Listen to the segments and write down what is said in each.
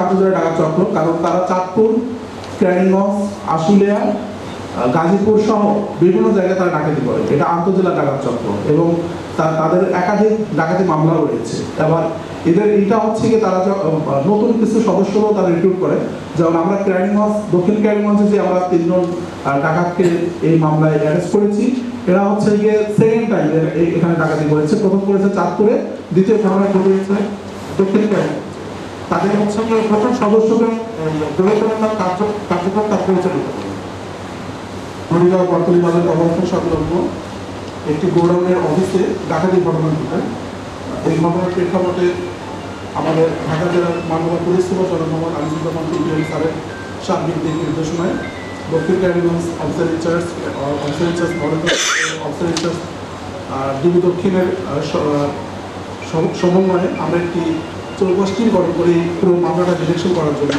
আন্তর্জাতিক ডাকাত চক্র, কারণ তারা চাঁদপুর ক্যারিগঞ্জ আশুলিয়া, গাজীপুর সহ বিভিন্ন জায়গায় তারা ডাকাতি করে। এটা আন্তজেলা ডাকাত চক্র এবং তাদের একাধিক ডাকাতি মামলাও রয়েছে। এবার এদের এটা হচ্ছে কি তারা নতুন কিছু সদস্যরাও তারা রিক্রুট করে। যেমন আমরা ক্যারিগঞ্জ দক্ষিণ ক্যারিগঞ্জে যে আমরা তিনজন ডাকাতকে এই মামলায় অ্যারেস্ট করেছি, এরা হচ্ছে গিয়ে সেকেন্ড টাইম এখানে ডাকাতি করেছে। প্রথম করেছে চাঁদপুরে, দ্বিতীয় ঘটনা ঘটেছে দক্ষিণ ক্যারিগঞ্জ তাদের গিয়ে প্রথম সদস্যকে গড়ে তোলার কার্যক্রম তার পরিচালিত করে মরিগাঁও বাজার অবস্থান সংলগ্ন একটি গোডাউনের অফিসে ডাকাতি ঘটনা ঘটে। এই ঘটনার প্রেক্ষাপটে আমাদের ঢাকা জেলার সুপার জনাব মোহাম্মদ আজিজুজ্জামান পিডিএম স্যারের সার্বিক দিক নির্দেশনায় দক্ষিণ Kariganj officer incharge officer incharge officer incharge DB দক্ষিণের সমন্বয়ে আমরা একটি গঠন করে? পুরো মামলাটা ডিরেকশন করার জন্য।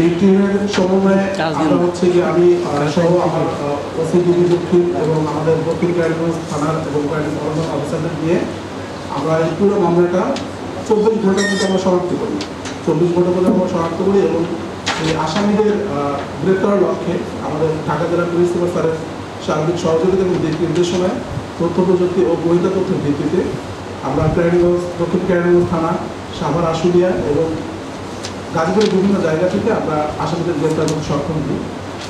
এই টিমের সমন্বয়ে আমরা হচ্ছে যে আমি সহ আমার ওসি ডিবি দক্ষিণ এবং আমাদের দক্ষিণ ক্যারিগঞ্জ থানার এবং ক্যারিগঞ্জ অফিসারদের নিয়ে আমরা এই পুরো মামলাটা চব্বিশ ঘণ্টার মধ্যে আমরা শনাক্ত করি। চব্বিশ ঘণ্টার মধ্যে আমরা শনাক্ত করি এবং এই আসামিদের গ্রেপ্তারের লক্ষ্যে আমাদের ঢাকা জেলা পুলিশ সুপার স্যারের সার্বিক সহযোগিতা এবং দিক নির্দেশনায় তথ্য প্রযুক্তি ও গোয়েন্দা তথ্যের ভিত্তিতে আমরা ক্যারিগঞ্জ দক্ষিণ ক্যারিগঞ্জ থানা, সাভার, আশুলিয়া এবং গাজীপুরের বিভিন্ন জায়গা থেকে আমরা আসামিদের গ্রেপ্তার করতে সক্ষম হই।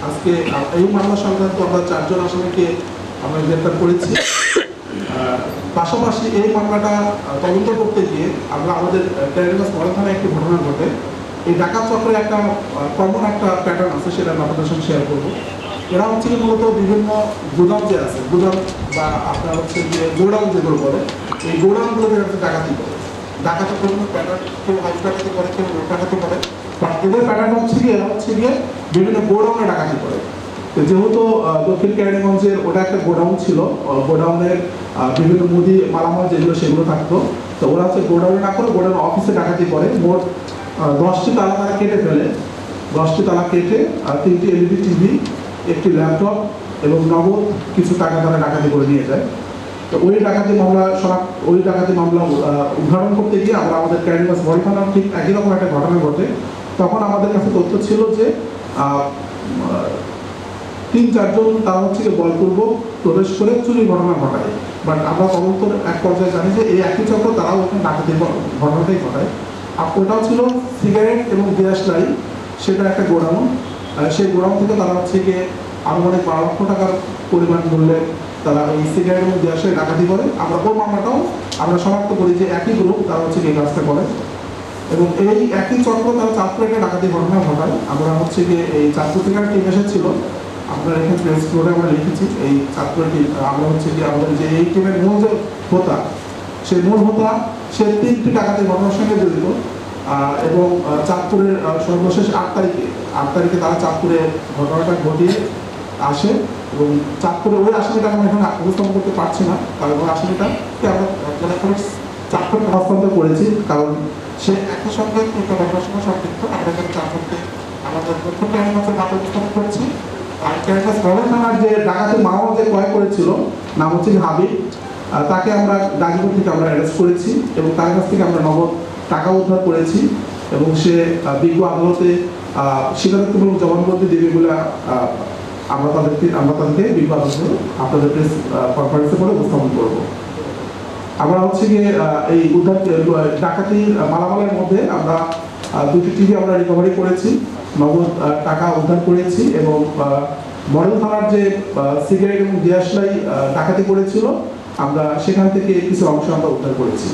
আজকে এই মামলা সংক্রান্ত আমরা চারজন আসামিকে আমরা গ্রেপ্তার করেছি। পাশাপাশি এই মামলাটা তদন্ত করতে গিয়ে আমরা আমাদের ক্যারিগঞ্জ মডেল থানায় একটি ঘটনা ঘটে। এই ডাকাত চক্রের একটা কমন একটা প্যাটার্ন আছে, সেটা আমি আপনাদের সঙ্গে শেয়ার করব। এরা হচ্ছে মূলত বিভিন্ন গুদাম যে আছে, গুদাম বা আপনার হচ্ছে যে গোডাউন যেগুলো বলে এই গোডাউনগুলোতে হচ্ছে ডাকাতি করে। ডাকাতি কোনো প্যাটার্ন কেউ হাউস ডাকাতি করে কেউ রোড ডাকাতি করে বাট এদের প্যাটার্ন হচ্ছে গিয়ে হচ্ছে গিয়ে বিভিন্ন গোডাউনে ডাকাতি করে। যেহেতু দক্ষিণ ক্যারিগঞ্জের ওটা একটা গোডাউন ছিল গোডাউনের বিভিন্ন মুদি মালামাল যেগুলো, সেগুলো থাকতো। তো ওরা হচ্ছে গোডাউনে না করে গোডাউন অফিসে ডাকাতি করে। মোট দশটি তালা তারা কেটে ফেলে। দশটি তালা কেটে, আর তিনটি এলইডি, টিভি, একটি ল্যাপটপ এবং নগদ কিছু টাকা তারা ডাকাতি করে নিয়ে যায়। তো ওই ডাকাতি মামলা শনাক্ত ওই ডাকাতি মামলা উদ্ঘাটন করতে গিয়ে আমরা আমাদের ক্যারিমাস বড় থানার ঠিক একই রকম একটা ঘটনা ঘটে। তখন আমাদের কাছে তথ্য ছিল যে তিন চারজন তারা হচ্ছে বলপূর্বক প্রবেশ করে চুরি ঘটনা ঘটায়। বাট আমরা তদন্তর এক পর্যায়ে জানি যে এই একই চক্র তারাও ওখানে ডাকাতির ঘ- ঘটনাটাই ঘটায়। আর ওটাও ছিল সিগারেট এবং গ্যাস লাই সেটা একটা গোডাউন। সেই গোডাউন থেকে তারা হচ্ছে গিয়ে আনুমানিক বারো লক্ষ টাকার পরিমাণ মূল্যে তারা এই সিগারেট এবং গ্যাসে ডাকাতি করে। আমরা ওই মামলাটাও আমরা শনাক্ত করি যে একই গ্রুপ তারা হচ্ছে এই কাজটা করে। এবং এই একই চক্র তারা চাঁদপুরে একটা ডাকাতি ঘটনা ঘটায়। আমরা হচ্ছে গিয়ে এই চাঁদপুর থেকে টিম এসেছিল। আপনার এখানে প্রেস ফ্লোরে আমরা লিখেছি এই চাঁদপুর টিম আমরা হচ্ছে গিয়ে আমাদের যে এই টিমের মূল যে হোতা সেই মূল হোতা, সে তিনটি ডাকাতি ঘটনার সঙ্গে জড়িত। এবং চাঁদপুরের সর্বশেষ আট তারিখে আট তারিখে তারা চাঁদপুরে ঘটনাটা ঘটিয়ে আসে। এবং চাঁদপুরে ওই আসামিটা আমরা এখানে উপস্থাপন করতে পারছি না, কারণ ওই আসামিটাকে আমরা কোনো চাঁদপুরকে হস্তান্তর করেছি, কারণ সে একই সঙ্গে ঘটনার সঙ্গে সম্পৃক্ত আমরা এখানে চাঁদপুরকে আমাদের যে নাম হচ্ছে তাকে আমরা থেকে আমরা করেছি এবং তার কাছ থেকে আমরা নগদ টাকা করেছি এবং সে আদালতে জবানবন্দি দেবে বলে আমরা তাদেরকে আমরা তাদেরকে আদালতে আপনাদের প্রেস কনফারেন্সে করে উপস্থাপন করব। আমরা হচ্ছে গিয়ে এই উদ্ধার ডাকাতির মালামালের মধ্যে আমরা দুটি টিভি আমরা রিকভারি করেছি, নগদ টাকা উদ্ধার করেছি এবং মডেল থানার যে সিগারেট এবং দিয়াশলাই ডাকাতি করেছিল, আমরা সেখান থেকে কিছু অংশ আমরা উদ্ধার করেছি।